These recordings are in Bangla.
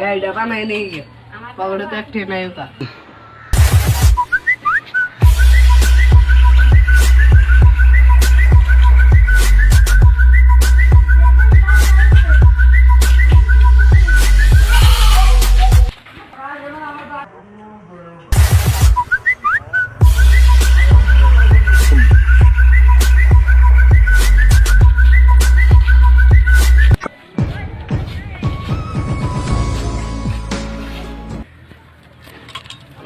গাড়িটা বানাই নিয়ে গিয়ে। পকেটে তো একটি নাই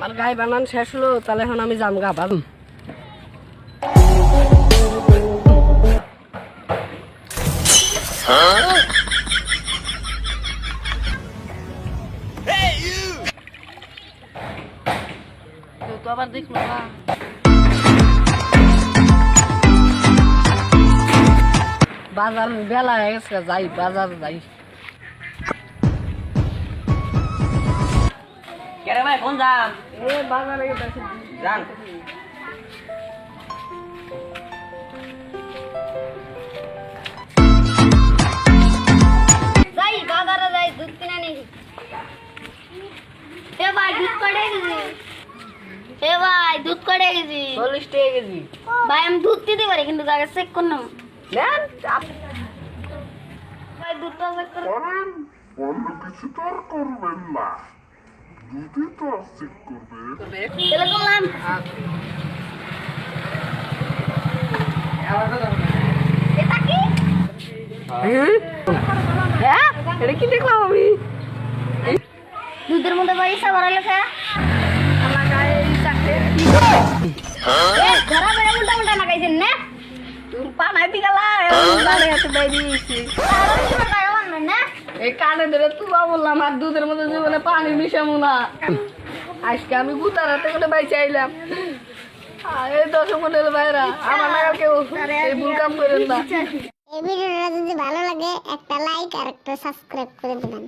আমার গায়ে বানান শেষ হলো, তাহলে এখন আমি যাম গা বান বাজার বেলা হয়ে গেছে, যাই, বাজার যাই। কেরে ভাই কোন যান এ বাজারে গেছে। যান যাই বাজারে যাই দুধ কিনে নিই এ ভাই দুধ কটে গেছি এ ভাই দুধ কটে গেছি চল্লিশ টাকা কেজি। ভাই আমি দুধ দিতে পারি কিন্তু তাকে চেক করলাম নেন ভাই দুধটা চেক করে। করেন অন্য কিছু তো আর করবেন না। দুধই তো আর চেক করবে তাহলে করলাম এটা কি হ্যাঁ হ্যাঁ এটা কি দেখলাম আমি দুধের মধ্যে পয়সা ভরা লেখা আমার গায়ে এই চারটে এ ধরা বেড়ে উল্টা উল্টা লাগাইছেন না পানাই দিগালা গাড়ি হাতে বাইরে দিয়েছি তাহলে কি টাকা বানবেন না এই কানে ধরে তুবা বললাম, আর দুধের মধ্যে জীবনে পানি মিশামু না। আজকে আমি গুতার হাতে করে ভাই আইলাম। আর এই দশ মডেল বাইরা আমার নাগাল কেউ এই ভুল কাম করেন না। এই ভিডিওটা যদি ভালো লাগে, একটা লাইক আর একটা সাবস্ক্রাইব করে দেবেন।